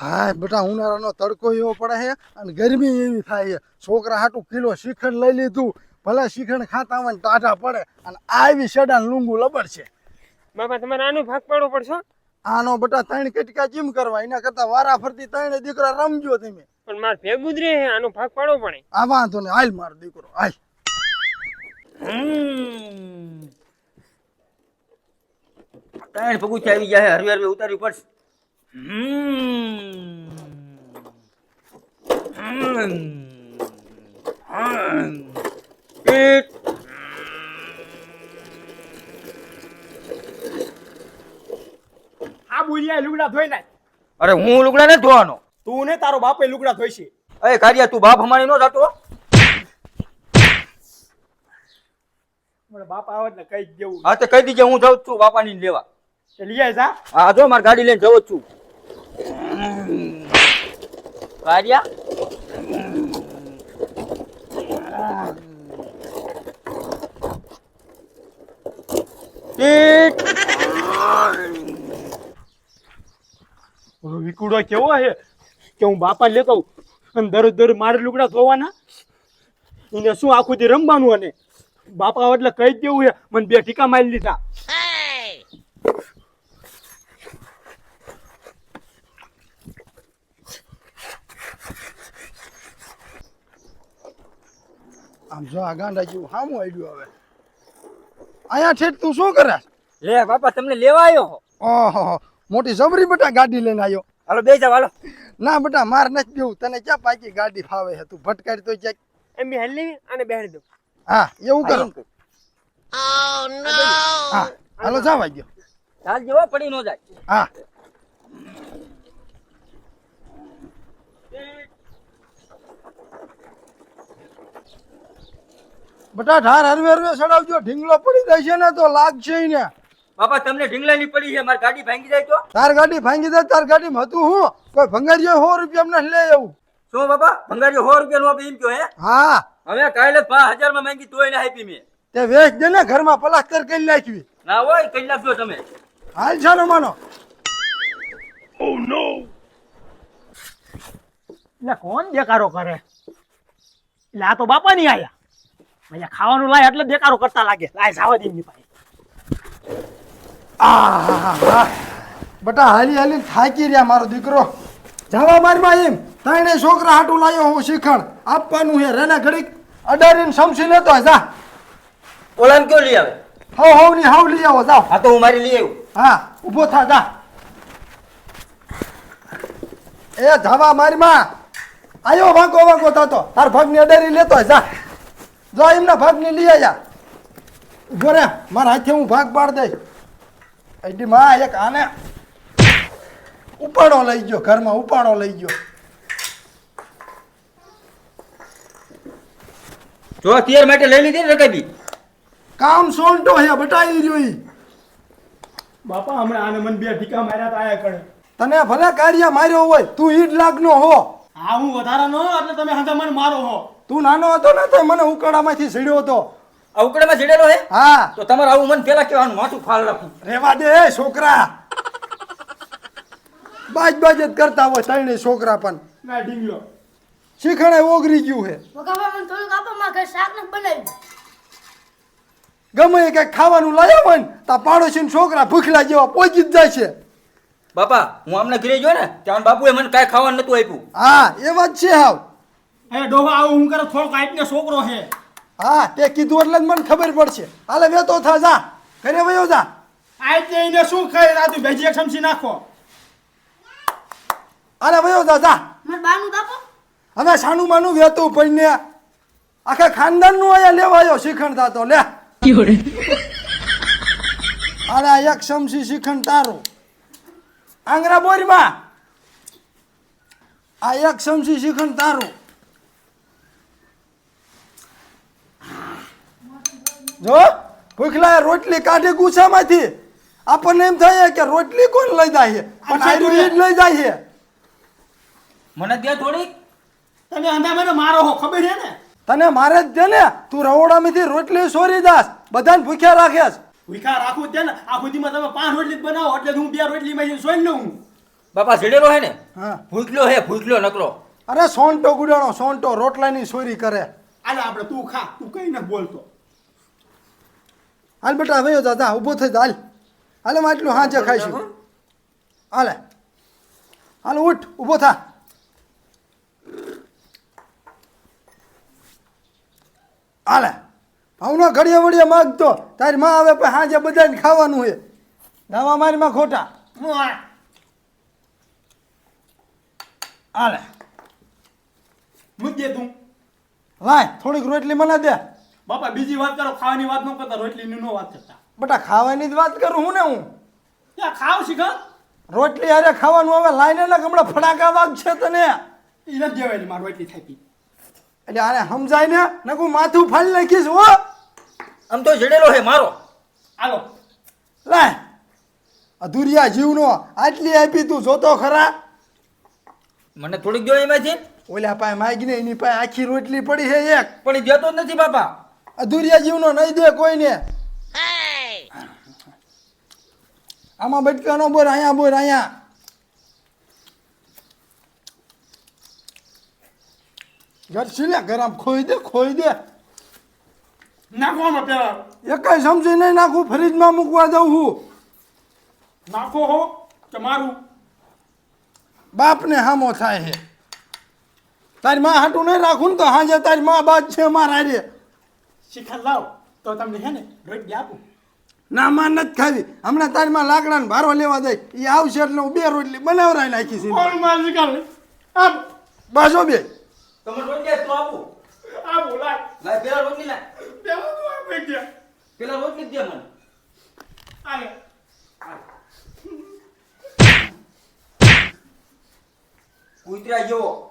હા બેટા ઉનાળાનો તડકો એવો પડે છે અને ગરમી એવી થાય છે. છોકરા હાટું કિલો શ્રીખંડ લઈ લીધું. ભલે શ્રીખંડ ખાતા હોય ને ટાઢા પડે. અને આવી શેડા લુંગુ લબડ છે. બાપા તમારે આનું ભાગ પાડવો પડશે? આનો બેટા ત્રણ કટકા જીમ કરવા. એના કરતા વારા ફરતી ત્રણે દીકરા રમજો તમે. પણ માર ભેગું જ રહે આનો ભાગ પાડવો પડે. આ વાંધો ને હાલ મારો દીકરો હાલ. ત્રણ પગુચા આવી જાય હરવે હરવે ઉતારવી પડશે. હમ. હમ. હમ. પીટ. આ બુલિયા લુગડા ધોઈ નાખ. અરે હું લુગડા નથી ધોવાનો. તું ને તારો બાપે લુગડા ધોઈશે. અરે કારિયા તું બાપ હમાણી નો થતો મારા બાપ આવે ને કઈ દેવું. હા તો કહી દીજે હું જાઉં જ છું બાપાની ને લેવા. લઈ આય જા. હા જો મારી ગાડી લઈને જવો છું. કારિયા વિકુડો કેવો છે કે હું બાપા લેતો અને દરરોજ દર મારે લુગડા ધોવાના. એને શું આખું દી રમવાનું અને? બાપા એટલે કઈ દેવું છે મને બે ટીકા મારી લીધા. આમ જો આ ગાંડા જેવું સામું આવ્યું હવે. અહીંયા ઠેઠ તું શું કરે લે બાપા તમને લેવા આવ્યો હો. ઓહો મોટી જબરી બેટા ગાડી લઈને આવ્યો. હાલો બે જાવ હાલો. ના બેટા માર નથી દેવું તને ક્યાં પાકી ગાડી ફાવે છે? તું ભટકાડી તો ક્યાંક. એમ બી હાલ અને બેહાડી દો હા એવું કરો. કર. હા હાલો જવા ગયો. ચાલ જેવો પડી નો જાય. હા. બેટા ઢાર હરવે હરવે ચડાવજો. ઢીંગલો પડી જાય છે ને તો લાગશે ને. બાપા તમને ઢીંગલાની પડી છે મારી ગાડી ભાંગી જાય તો? તાર ગાડી ભાંગી જાય તાર ગાડીમાં હતું હું. કોઈ ભંગારીઓ સો રૂપિયા અમને લઈ આવું. શું બાપા? ભંગારીઓ સો રૂપિયા નો આપે એમ કયો હે? હા. હવે કાલે પાંચ હજારમાં માંગી તોય ના આપી મેં. તે વેચ દે ને ઘરમાં પલાસ્તર કરી નાખવી. ના હોય કઈ નાખજો તમે. હાલ છાનો માનો. એટલે કોણ દેકારો કરે? એટલે આ તો બાપા નહીં આયા. અહીંયા ખાવાનું લાય એટલે દેકારો કરતા લાગે. લાય જાવા દે એમની પાસે. બટા હાલી હાલી થાકી રહ્યા મારો દીકરો. જવા મારમાં એમ. તાણે છોકરા હાટું લાયો હું શીખણ આપવાનું હે રેના ઘડીક. અડારીને સમસી લેતો જા. ઓલાને કયો લઈ આવે? હવ હવની હવ લઈ આવો જાઓ. હા તો હું મારી લઈ આવ્યો હા ઊભો થા જા. એ જવા મારીમાં. આયો વાંકો વાંકો થતો. તાર ભાગની અડારી લેતો જા. જો એમના ભાગની લઈ આયા. ઊભો મારા હાથે હું ભાગ પાડ દઈશ. એડી માં એક આને ઉપાડો લઈ ગયો ઘરમાં ઉપાડો લઈ ગયો. જો તિયર માટે લઈ લીધી ને રકાબી? કામ સોંટો હે બટાઈ રહ્યો ઈ. બાપા હમણાં આને મન બે ઢીકા માર્યા તા આયા કરે તને ભલે કાઢિયા માર્યો હોય તું ઈડ લાગનો હો. હા હું વધારાનો એટલે તમે હંગા મને મારો હો. તું નાનો હતો ને તો મને ઉકાળામાંથી સીડ્યો હતો. આ ઉકડામાં ચડેલો હે? હા. તો તમારે આવું મન પેલા કહેવાનું માથું ફાળ રાખું રેવા દે એ છોકરા. બાજ બાજ જ કરતા હોય ત્રણે છોકરા પણ. ના ઢીંગલો. શીખણે ઓગરી ગયું હે. વગાવા મને થોડું આપો માં ઘર શાક ને બનાવી ગમે એ કંઈક ખાવાનું લાયા હોય ને તા પાડોશી છોકરા ભૂખલા જેવા પહોંચી જ જાય છે. બાપા હું આમને ઘરે ગયો ને ત્યાં બાપુએ મને કાંઈ ખાવાનું નતું આપ્યું. હા એ વાત છે હાવ. એ ડોહા આવું હું કરે થોડોક આઈટને છોકરો છે. હા તે કીધું એટલે જ મને ખબર પડશે. હાલે વેતો થા જા. ઘરે વયો જા. આઈટને એને શું ખાઈ રાતું ભેજી એક ચમચી નાખો. અરે વયો જા જા. મને બાનું આપો હવે સાનું માનું વેતું પડીને આખા ખાનદાનનું અહીંયા લેવાયો શિખંડ થતો લે. અરે એક સમસી શિખંડ તારું. આંગરા બોરીમાં. આ એક સમસી શીખણ તારું. જો ભૂખલા રોટલી કાઢી ગુસામાંથી. આપણને એમ થાય કે રોટલી કોણ લઈ જાય? પણ આયુર્વેદ લઈ જાય મને દે થોડીક તમે અંધા મને મારો હો ખબર છે ને? તને મારે જ દે ને. તું રવડામાંથી રોટલી સોરી દાસ બધાને ભૂખ્યા રાખે છે. ભૂખા રાખું તે ને આ સુધીમાં તમે પાંચ રોટલી જ બનાવો એટલે હું બે રોટલી માં સોઈ લઉં. બાપા જડેલો હે ને? હા. ભૂખલો હે ભૂખલો નકરો. અરે સોંટો ગુડાણો સોંટો રોટલાની ચોરી કરે. આલે આપણે તું ખા તું કઈ ન બોલતો. હાલ બેટા હવે દાદા ઊભો થઈ હાલ. હાલે માં હાજે હાંજે ખાઈશું. હાલે. હાલ ઉઠ ઊભો થા. હાલે. ભાવનો ઘડીએ વળીએ માગતો તારી માં આવે પછી હાંજે બધાને ખાવાનું છે દાવા મારી માં ખોટા આલે મુદ્દે તું. લાય થોડીક રોટલી મને દે. બાપા બીજી વાત કરો ખાવાની વાત ન કરતા રોટલીની નો વાત કરતા. બટા ખાવાની જ વાત કરું હું ને હું? ત્યાં ખાવ શીખ રોટલી અરે ખાવાનું હવે લાઈને ને હમણાં ફડાકા વાગ છે તને. એ નથી દેવાની મારી રોટલી થાકી એટલે આને સમજાય ને નકુ માથું ફાડી નાખીશ હો. આમ તો જડેલો હે મારો. આલો લાય. અધુરિયા જીવનો આટલી આપી તું જોતો ખરા? મને થોડીક જો એમાંથી. ઓલા પાસે માગીને એની પાસે આખી રોટલી પડી છે એક. પણ એ દેતો જ નથી બાપા. અધુરિયા જીવનો નહીં દે કોઈને. આમાં બટકાનો બોર અહીંયા બોર અહીંયા. ઘર લે ગરમ ખોઈ દે ખોઈ દે નાખવામાં પેલા એકાઈ સમજી નહીં નાખું ફ્રીજમાં મૂકવા દઉં હું નાખો હો કે મારું બાપને હામો થાય છે તારી માં હાટું નહીં રાખું ને તો હાજે તારી માં બાદ છે મારા રે શીખા લાવ તો તમને હે ને રોટલી આપું ના માં નથી ખાવી હમણાં તારી માં લાકડાને ભારો લેવા જાય એ આવશે એટલે હું બે રોટલી બનાવરાય નાખી છે બાજો બે તમે રોટલી તો આપું? આપું લાવ લાય પેલા રોટલી લાય પેલા તું આપે ગયા. પેલા રોટલી જ દે મને? હાલે. કૂતરા જેવો.